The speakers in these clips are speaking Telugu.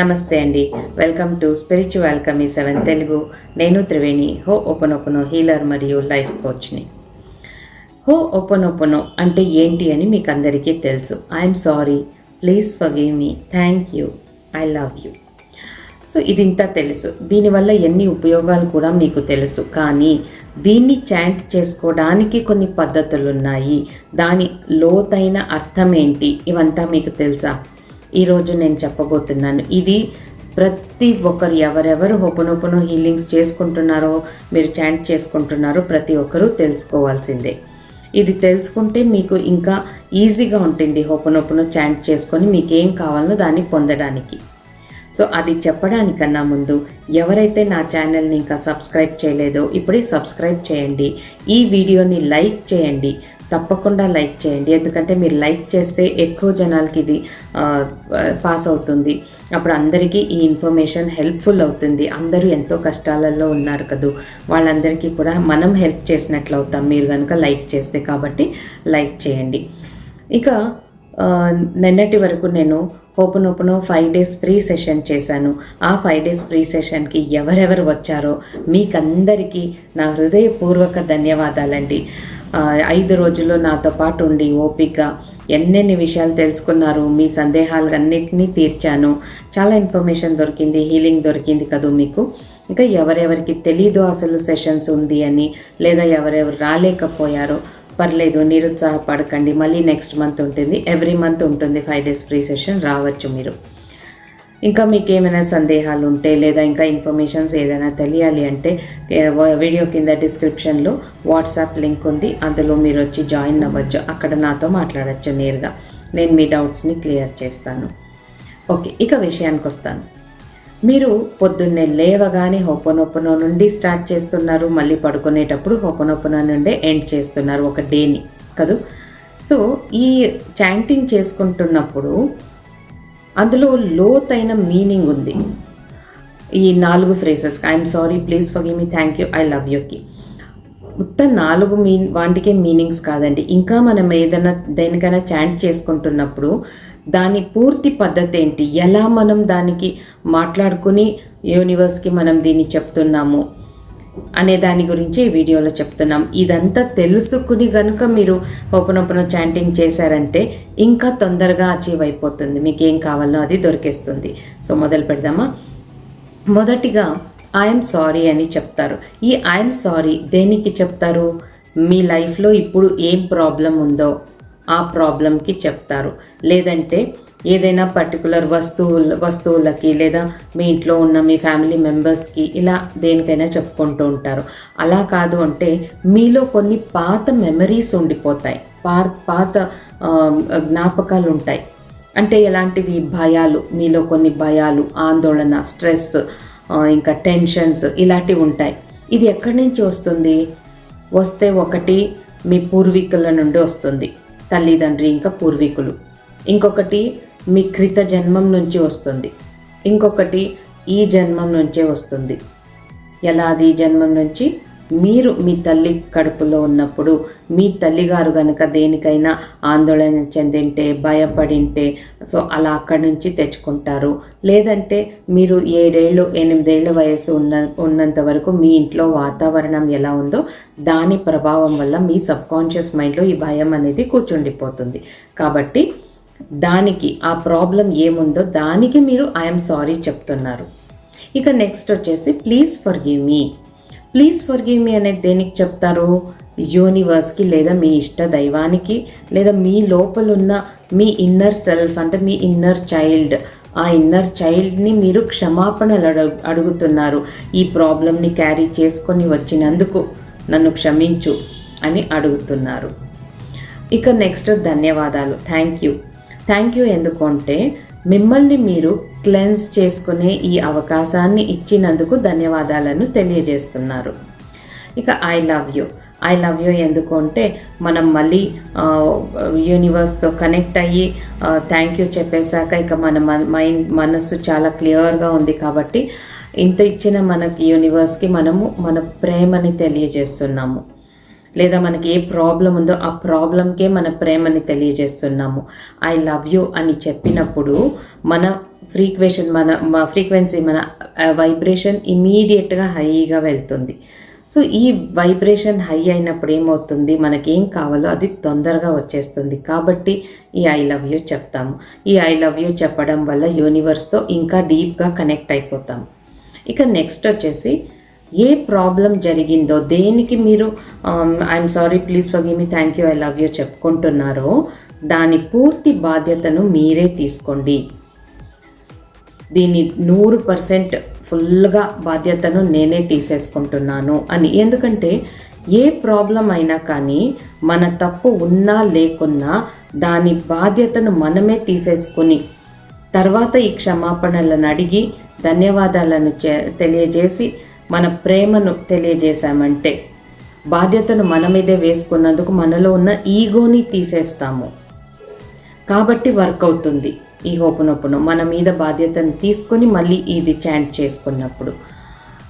నమస్తే అండి. Welcome to spiritual Kami seven Telugu నేను త్రివేణి హో ఓపెనోపెనో హీలర్ మరియు లైఫ్ కోచ్ని. హో ఓపెనోపెనో అంటే ఏంటి అని మీకు అందరికీ తెలుసు. I'm sorry please forgive me thank you I love you so ఇది ఇంత తెలుసు. దీనివల్ల ఎన్ని ఉపయోగాలు కూడా మీకు తెలుసు. కానీ దీన్ని చాంట్ చేసుకోవడానికి కొన్ని పద్ధతులు ఉన్నాయి దాని లోతైన అర్థం ఏంటి? ఇవంతా మీకు తెలుసా? ఈరోజు నేను చెప్పబోతున్నాను. ఇది ప్రతి ఒక్కరు ఎవరెవరు హోపనోపనో హీలింగ్స్ చేసుకుంటున్నారో మీరు చాంట్ చేసుకుంటున్నారో ప్రతి ఒక్కరూ తెలుసుకోవాల్సిందే. ఇది తెలుసుకుంటే మీకు ఇంకా ఈజీగా ఉంటుంది హోపనోపనో చాంట్ చేసుకొని మీకు ఏం కావాలో దాన్ని పొందడానికి. సో అది చెప్పడానికన్నా ముందు ఎవరైతే నా ఛానల్ని ఇంకా సబ్స్క్రైబ్ చేయలేదో ఇప్పుడే సబ్స్క్రైబ్ చేయండి. ఈ వీడియోని లైక్ చేయండి. తప్పకుండా లైక్ చేయండి. ఎందుకంటే మీరు లైక్ చేస్తే ఎక్కువ జనాలకి ఇది పాస్ అవుతుంది. అప్పుడు అందరికీ ఈ ఇన్ఫర్మేషన్ హెల్ప్ఫుల్ అవుతుంది. అందరూ ఎంతో కష్టాలలో ఉన్నారు కదూ. వాళ్ళందరికీ కూడా మనం హెల్ప్ చేసినట్లు అవుతాం. మీరు కనుక లైక్ చేస్తే కాబట్టి లైక్ చేయండి. ఇక నిన్నటి వరకు నేను open open five days free session చేశాను. ఆ ఫైవ్ డేస్ ఫ్రీ సెషన్కి ఎవరెవరు వచ్చారో మీకందరికీ నా హృదయపూర్వక ధన్యవాదాలండి. ఐదు రోజుల్లో నాతో పాటు ఉండి ఓపిక ఎన్నెన్ని విషయాలు తెలుసుకున్నారు మీ సందేహాలు అన్నింటినీ తీర్చాను. చాలా ఇన్ఫర్మేషన్ దొరికింది హీలింగ్ దొరికింది కదూ మీకు? ఇంకా ఎవరెవరికి తెలీదు అసలు సెషన్స్ ఉంది అని లేదా ఎవరెవరు రాలేకపోయారో పర్లేదు నిరుత్సాహపడకండి. మళ్ళీ నెక్స్ట్ మంత్ ఉంటుంది. ఎవ్రీ మంత్ ఉంటుంది. ఫైవ్ డేస్ ఫ్రీ సెషన్ రావచ్చు మీరు. ఇంకా మీకు ఏమైనా సందేహాలు ఉంటే లేదా ఇంకా ఇన్ఫర్మేషన్స్ ఏదైనా తెలియాలి అంటే వీడియో కింద డిస్క్రిప్షన్లో వాట్సాప్ లింక్ ఉంది. అందులో మీరు వచ్చి జాయిన్ అవ్వచ్చు. అక్కడ నాతో మాట్లాడచ్చు నేరుగా. నేను మీ డౌట్స్ని క్లియర్ చేస్తాను. ఓకే ఇక విషయానికి వస్తాను మీరు పొద్దున్నే లేవగానే హోపనొప్పనో నుండి స్టార్ట్ చేస్తున్నారు. మళ్ళీ పడుకునేటప్పుడు హోపనొప్పనో నుండే ఎండ్ చేస్తున్నారు ఒక డేని కదూ? సో ఈ చాంటింగ్ చేసుకుంటున్నప్పుడు అందులో లోతైన మీనింగ్ ఉంది. ఈ నాలుగు phrases I'm sorry please for me thank you I love యూకి మొత్తం నాలుగు మీ వాటికే మీనింగ్స్ కాదండి. ఇంకా మనం ఏదైనా దేనికైనా చాంట్ చేసుకుంటున్నప్పుడు దాని పూర్తి పద్ధతి ఏంటి? ఎలా మనం దానికి మాట్లాడుకుని యూనివర్స్కి మనం దీన్ని చెప్తున్నాము? అనే దాని గురించి ఈ వీడియోలో చెప్తున్నాం. ఇదంతా తెలుసుకుని గనుక మీరు ఓపెన్ చాంటింగ్ చేశారంటే ఇంకా తొందరగా అచీవ్ అయిపోతుంది. మీకు ఏం కావాలో అది దొరికేస్తుంది. సో మొదలు పెడదామా. మొదటిగా ఐఎమ్ సారీ అని చెప్తారు. ఈ ఐఎమ్ సారీ దేనికి చెప్తారు? మీ లైఫ్లో ఇప్పుడు ఏం ప్రాబ్లం ఉందో ఆ ప్రాబ్లంకి చెప్తారు. లేదంటే ఏదైనా పర్టికులర్ వస్తువుల వస్తువులకి లేదా మీ ఇంట్లో ఉన్న మీ ఫ్యామిలీ మెంబర్స్కి ఇలా దేనికైనా చెప్పుకుంటూ ఉంటారు. అలా కాదు అంటే మీలో కొన్ని పాత మెమరీస్ ఉండిపోతాయి. పా పాత జ్ఞాపకాలు ఉంటాయి. అంటే ఎలాంటివి? భయాలు మీలో కొన్ని భయాలు ఆందోళన స్ట్రెస్ ఇంకా టెన్షన్స్ ఇలాంటివి ఉంటాయి. ఇది ఎక్కడి నుంచి వస్తుంది? వస్తే ఒకటి మీ పూర్వీకుల నుండి వస్తుంది. తల్లిదండ్రి ఇంకా పూర్వీకులు. ఇంకొకటి మీ క్రిత జన్మం నుంచి వస్తుంది. ఇంకొకటి ఈ జన్మం నుంచే వస్తుంది. ఎలా అది జన్మం నుంచి మీరు మీ తల్లి కడుపులో ఉన్నప్పుడు మీ తల్లిగారు కనుక దేనికైనా ఆందోళన చెందింటే భయపడింటే సో అలా అక్కడి నుంచి తెచ్చుకుంటారు. లేదంటే మీరు ఏడేళ్ళు ఎనిమిదేళ్ళ వయసు ఉన్న ఉన్నంత వరకు మీ ఇంట్లో వాతావరణం ఎలా ఉందో దాని ప్రభావం వల్ల మీ సబ్కాన్షియస్ మైండ్లో ఈ భయం అనేది కూర్చుండిపోతుంది. కాబట్టి దానికి ఆ ప్రాబ్లం ఏముందో దానికి మీరు ఐఎమ్ సారీ చెప్తున్నారు. ఇక నెక్స్ట్ వచ్చేసి please forgive me please forgive me అనేది దేనికి చెప్తారు? యూనివర్స్కి లేదా మీ ఇష్ట దైవానికి లేదా మీ లోపల ఉన్న మీ ఇన్నర్ సెల్ఫ్ అంటే మీ ఇన్నర్ చైల్డ్ ఆ ఇన్నర్ చైల్డ్ని మీరు క్షమాపణలు అడుగు అడుగుతున్నారు. ఈ ప్రాబ్లమ్ని క్యారీ చేసుకొని వచ్చినందుకు నన్ను క్షమించు అని అడుగుతున్నారు. ఇక నెక్స్ట్ ధన్యవాదాలు. థ్యాంక్ యూ థ్యాంక్ యూ ఎందుకంటే మిమ్మల్ని మీరు క్లెన్స్ చేసుకునే ఈ అవకాశాన్ని ఇచ్చినందుకు ధన్యవాదాలను తెలియజేస్తున్నారు. ఇక I love you I love you ఎందుకు అంటే మనం మళ్ళీ యూనివర్స్తో కనెక్ట్ అయ్యి థ్యాంక్ యూ చెప్పేశాక ఇక మన మన- మైండ్ మనస్సు చాలా క్లియర్గా ఉంది కాబట్టి ఇంత ఇచ్చిన మనకి యూనివర్స్కి మనము మన ప్రేమని తెలియజేస్తున్నాము. లేదా మనకి ఏ ప్రాబ్లం ఉందో ఆ ప్రాబ్లంకే మన ప్రేమని తెలియజేస్తున్నాము. ఐ లవ్ యూ అని చెప్పినప్పుడు మన ఫ్రీక్వేషన్ మన ఫ్రీక్వెన్సీ మన వైబ్రేషన్ ఇమీడియట్గా హైగా వెళ్తుంది. సో ఈ వైబ్రేషన్ హై అయినప్పుడు ఏమవుతుంది? మనకేం కావాలో అది తొందరగా వచ్చేస్తుంది. కాబట్టి ఈ ఐ లవ్ యూ చెప్తాము. ఈ ఐ లవ్ యూ చెప్పడం వల్ల యూనివర్స్తో ఇంకా డీప్గా కనెక్ట్ అయిపోతాం ఇక నెక్స్ట్ వచ్చేసి ఏ ప్రాబ్లం జరిగిందో దేనికి మీరు I'm sorry please for me thank you I love you చెప్పుకుంటున్నారో దాని పూర్తి బాధ్యతను మీరే తీసుకోండి. దీన్ని నూరు పర్సెంట్ ఫుల్గా బాధ్యతను నేనే తీసేసుకుంటున్నాను అని. ఎందుకంటే ఏ ప్రాబ్లం అయినా కానీ మన తప్పు ఉన్నా లేకున్నా దాని బాధ్యతను మనమే తీసేసుకుని తర్వాత ఈ క్షమాపణలను అడిగి ధన్యవాదాలను తెలియజేసి మన ప్రేమను తెలియజేశామంటే బాధ్యతను మన మీదే వేసుకున్నందుకు మనలో ఉన్న ఈగోని తీసేస్తాము. కాబట్టి వర్క్ అవుతుంది ఈ హోపనొప్పును. మన మీద బాధ్యతను తీసుకొని మళ్ళీ ఇది చాంట్ చేసుకున్నప్పుడు.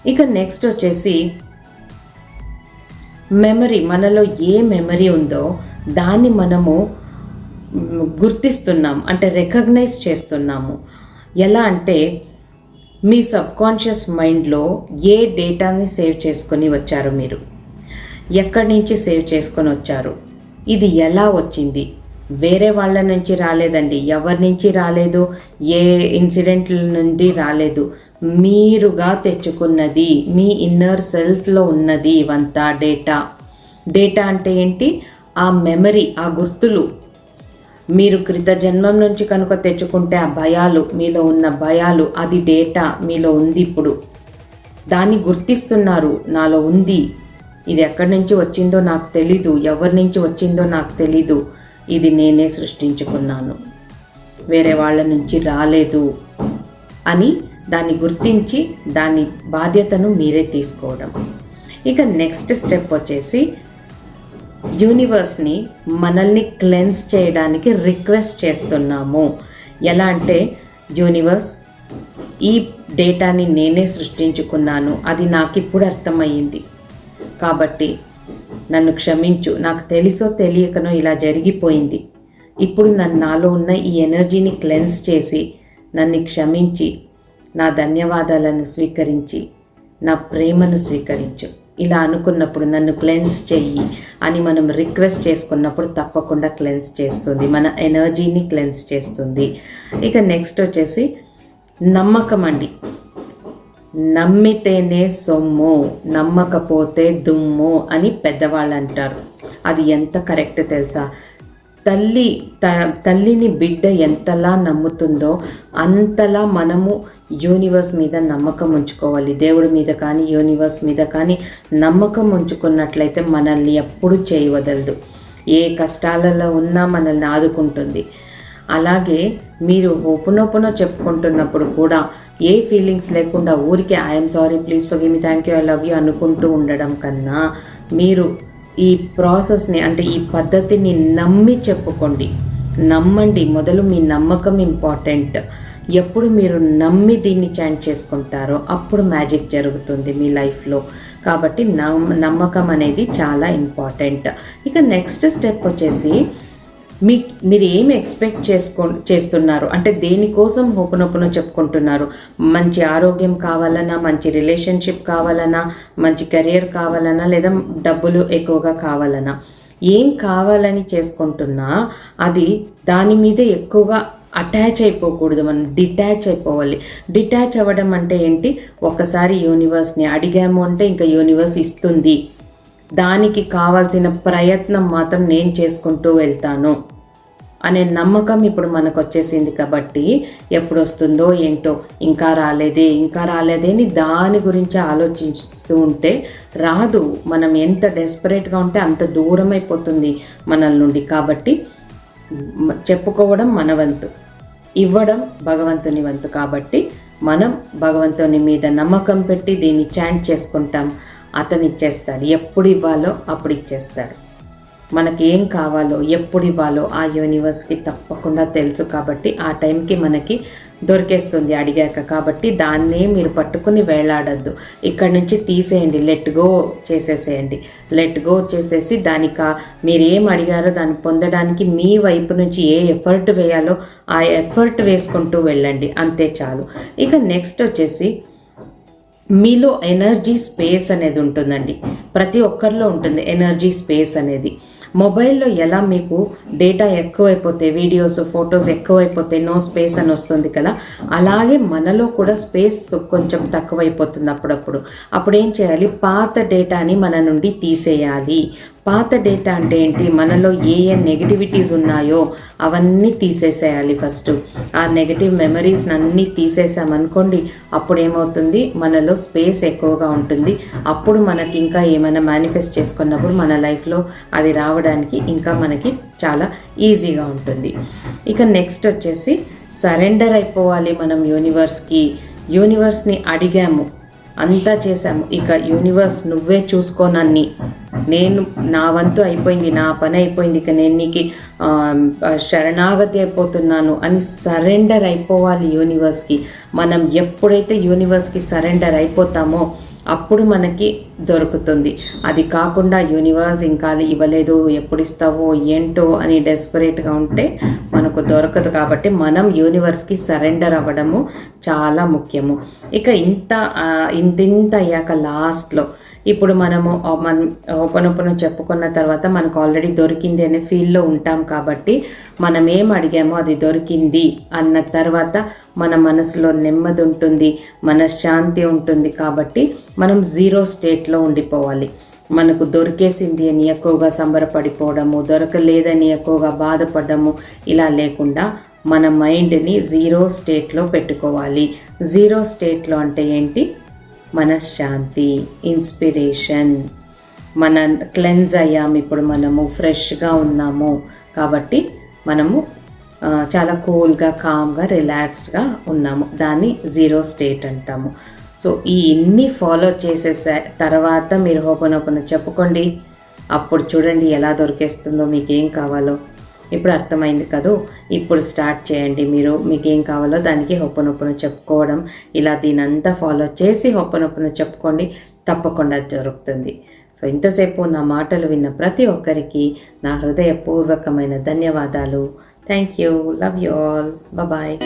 ఇక నెక్స్ట్ వచ్చేసి మెమరీ. మనలో ఏ మెమరీ ఉందో దాన్ని మనము గుర్తిస్తున్నాం. అంటే రికగ్నైజ్ చేస్తున్నాము. ఎలా అంటే మీ సబ్కాన్షియస్ మైండ్లో ఏ డేటాని సేవ్ చేసుకొని వచ్చారు మీరు? ఎక్కడి నుంచి సేవ్ చేసుకొని వచ్చారు? ఇది ఎలా వచ్చింది? వేరే వాళ్ళ నుంచి రాలేదండి. ఎవరి నుంచి రాలేదు? ఏ ఇన్సిడెంట్ల నుండి రాలేదు? మీరుగా తెచ్చుకున్నది మీ ఇన్నర్ సెల్ఫ్లో ఉన్నది ఇవంతా డేటా. డేటా అంటే ఏంటి? ఆ మెమరీ ఆ గుర్తులు. మీరు క్రిత జన్మం నుంచి కనుక తెచ్చుకుంటే ఆ భయాలు మీలో ఉన్న భయాలు అది డేటా మీలో ఉంది ఇప్పుడు. దాన్ని గుర్తిస్తున్నారు నాలో ఉంది. ఇది ఎక్కడి నుంచి వచ్చిందో నాకు తెలీదు ఎవరి నుంచి వచ్చిందో నాకు తెలీదు. ఇది నేనే సృష్టించుకున్నాను. వేరే వాళ్ళ నుంచి రాలేదు అని దాన్ని గుర్తించి దాని బాధ్యతను మీరే తీసుకోవడం. ఇక నెక్స్ట్ స్టెప్ వచ్చేసి యూనివర్స్ని మనల్ని క్లెన్స్ చేయడానికి రిక్వెస్ట్ చేస్తున్నాము. ఎలా అంటే యూనివర్స్ ఈ డేటాని నేనే సృష్టించుకున్నాను. అది నాకు ఇప్పుడు అర్థమయ్యింది. కాబట్టి నన్ను క్షమించు. నాకు తెలుసో తెలియకనో ఇలా జరిగిపోయింది. ఇప్పుడు నన్ను నాలో ఉన్న ఈ ఎనర్జీని క్లెన్స్ చేసి నన్ను క్షమించి నా ధన్యవాదాలను స్వీకరించి నా ప్రేమను స్వీకరించు. ఇలా అనుకున్నప్పుడు నన్ను క్లెన్స్ చెయ్యి అని మనం రిక్వెస్ట్ చేసుకున్నప్పుడు తప్పకుండా క్లెన్స్ చేస్తుంది. మన ఎనర్జీని క్లెన్స్ చేస్తుంది. ఇక నెక్స్ట్ వచ్చేసి నమ్మకం అండి. నమ్మితేనే సొమ్ము నమ్మకపోతే దుమ్ము అని పెద్దవాళ్ళు అంటారు. అది ఎంత కరెక్ట్ తెలుసా? తల్లి త తల్లిని బిడ్డ ఎంతలా నమ్ముతుందో అంతలా మనము యూనివర్స్ మీద నమ్మకం ఉంచుకోవాలి. దేవుడి మీద కానీ యూనివర్స్ మీద కానీ నమ్మకం ఉంచుకున్నట్లయితే మనల్ని ఎప్పుడు చేయవదలదు ఏ కష్టాలలో ఉన్నా మనల్ని ఆదుకుంటుంది. అలాగే మీరు ఓపెన్ చెప్పుకుంటున్నప్పుడు కూడా ఏ ఫీలింగ్స్ లేకుండా ఊరికే I'm sorry please for me thank you I love you అనుకుంటూ ఉండడం కన్నా మీరు ఈ ప్రాసెస్ని అంటే ఈ పద్ధతిని నమ్మి చెప్పుకోండి. నమ్మండి. మొదలు మీ నమ్మకం ఇంపార్టెంట్. ఎప్పుడు మీరు నమ్మి దీన్ని చాంట్ చేసుకుంటారో అప్పుడు మ్యాజిక్ జరుగుతుంది మీ లైఫ్లో. కాబట్టి నమ్మకం అనేది చాలా ఇంపార్టెంట్. ఇక నెక్స్ట్ స్టెప్ వచ్చేసి మీ మీరు ఏమి ఎక్స్పెక్ట్ చేసుకో చేస్తున్నారు? అంటే దేనికోసం హోపనొప్పున చెప్పుకుంటున్నారు. మంచి ఆరోగ్యం కావాలన్నా మంచి రిలేషన్షిప్ కావాలన్నా మంచి కెరియర్ కావాలన్నా లేదా డబ్బులు ఎక్కువగా కావాలన్నా. ఏం కావాలని చేసుకుంటున్నా అది దాని మీద ఎక్కువగా అటాచ్ అయిపోకూడదు. మనం డిటాచ్ అయిపోవాలి. డిటాచ్ అవ్వడం అంటే ఏంటి? ఒకసారి యూనివర్స్ని అడిగాము అంటే ఇంకా యూనివర్స్ ఇస్తుంది. దానికి కావాల్సిన ప్రయత్నం మాత్రం నేను చేసుకుంటూ వెళ్తాను. అనే నమ్మకం ఇప్పుడు మనకు వచ్చేసింది కాబట్టి ఎప్పుడు వస్తుందో ఏంటో ఇంకా రాలేదే ఇంకా రాలేదే అని దాని గురించి ఆలోచిస్తూ ఉంటే రాదు. మనం ఎంత డెస్పరేట్గా ఉంటే అంత దూరం అయిపోతుంది మనల్ నుండి. కాబట్టి చెప్పుకోవడం మన వంతు. ఇవ్వడం భగవంతుని వంతు కాబట్టి మనం భగవంతుని మీద నమ్మకం పెట్టి దీన్ని చాంట్ చేసుకుంటాం. అతను ఇచ్చేస్తాడు ఎప్పుడు ఇవ్వాలో అప్పుడు ఇచ్చేస్తాడు మనకి ఏం కావాలో ఎప్పుడు ఇవ్వాలో ఆ యూనివర్స్కి తప్పకుండా తెలుసు కాబట్టి ఆ టైంకి మనకి దొరికేస్తుంది అడిగాక కాబట్టి దాన్నే మీరు పట్టుకుని వేలాడద్దు. ఇక్కడ నుంచి తీసేయండి లెట్ గో చేసేసేయండి. లెట్ గో చేసేసి దానికి మీరు ఏం అడిగారో దాన్ని పొందడానికి మీ వైపు నుంచి ఏ ఎఫర్ట్ వేయాలో ఆ ఎఫర్ట్ వేసుకుంటూ వెళ్ళండి అంతే చాలు. ఇక నెక్స్ట్ వచ్చేసి మీలో ఎనర్జీ స్పేస్ అనేది ఉంటుందండి. ప్రతి ఒక్కరిలో ఉంటుంది ఎనర్జీ స్పేస్ అనేది. మొబైల్లో ఎలా మీకు డేటా ఎక్కువైపోతే వీడియోస్ ఫొటోస్ ఎక్కువైపోతే నో స్పేస్ అని వస్తుంది కదా అలాగే మనలో కూడా స్పేస్ కొంచెం తక్కువైపోతుంది అప్పుడప్పుడు. అప్పుడు ఏం చేయాలి? పాత డేటాని మన నుండి తీసేయాలి. పాత డేటా అంటే ఏంటి? మనలో ఏ ఏ నెగిటివిటీస్ ఉన్నాయో అవన్నీ తీసేసేయాలి ఫస్ట్ ఆ నెగిటివ్ మెమరీస్ అన్నీ తీసేసామనుకోండి అప్పుడు ఏమవుతుంది మనలో స్పేస్ ఎక్కువగా ఉంటుంది. అప్పుడు మనకి ఇంకా ఏమైనా మేనిఫెస్ట్ చేసుకున్నప్పుడు మన లైఫ్లో అది రావడానికి ఇంకా మనకి చాలా ఈజీగా ఉంటుంది. ఇక నెక్స్ట్ వచ్చేసి సరెండర్ అయిపోవాలి మనం యూనివర్స్కి యూనివర్స్ని అడిగాము. అంతా చేశాము ఇక యూనివర్స్ నువ్వే చూసుకోనన్ని నేను నా వంతు అయిపోయింది నా పని అయిపోయింది ఇక నేను నీకు శరణాగతి అయిపోతున్నాను అని సరెండర్ అయిపోవాలి యూనివర్స్కి. మనం ఎప్పుడైతే యూనివర్స్కి సరెండర్ అయిపోతామో అప్పుడు మనకి దొరుకుతుంది. అది కాకుండా యూనివర్స్ ఇంకా ఇవ్వలేదు ఎప్పుడు ఇస్తావో ఏంటో అని డెస్పరేట్గా ఉంటే మనకు దొరకదు కాబట్టి మనం యూనివర్స్కి సరెండర్ అవ్వడము చాలా ముఖ్యము. ఇక ఇంత ఇంతింత అయ్యాక లాస్ట్లో ఇప్పుడు మనము మన ఓపెన్ ఓపెన్ చెప్పుకున్న తర్వాత మనకు ఆల్రెడీ దొరికింది అనే ఫీల్లో ఉంటాం కాబట్టి మనం ఏం అడిగామో అది దొరికింది అన్న తర్వాత మన మనసులో నెమ్మది ఉంటుంది మనశ్శాంతి ఉంటుంది కాబట్టి మనం జీరో స్టేట్లో ఉండిపోవాలి. మనకు దొరికేసింది అని ఎక్కువగా సంబరపడిపోవడము దొరకలేదని ఎక్కువగా బాధపడము ఇలా లేకుండా మన మైండ్ని జీరో స్టేట్లో పెట్టుకోవాలి. జీరో స్టేట్లో అంటే ఏంటి? మనశ్శాంతి ఇన్స్పిరేషన్ మన క్లెన్స్ అయ్యాము. ఇప్పుడు మనము ఫ్రెష్గా ఉన్నాము. కాబట్టి మనము చాలా కూల్గా కామ్గా రిలాక్స్డ్గా ఉన్నాము. దాన్ని జీరో స్టేట్ అంటాము. సో ఈ ఇన్ని ఫాలో చేసేసే తర్వాత మీరు హోపన్ ఓపెన్ చెప్పుకోండి. అప్పుడు చూడండి ఎలా దొరికేస్తుందో మీకు ఏం కావాలో. ఇప్పుడు అర్థమైంది కదూ? ఇప్పుడు స్టార్ట్ చేయండి. మీరు మీకు ఏం కావాలో దానికి హొప్పనొప్పును చెప్పుకోవడం ఇలా దీనంతా ఫాలో చేసి హొప్పనొప్పును చెప్పుకోండి. తప్పకుండా జరుగుతుంది. సో ఇంతసేపు నా మాటలు విన్న ప్రతి ఒక్కరికి నా హృదయపూర్వకమైన ధన్యవాదాలు. Thank you. Love you all. Bye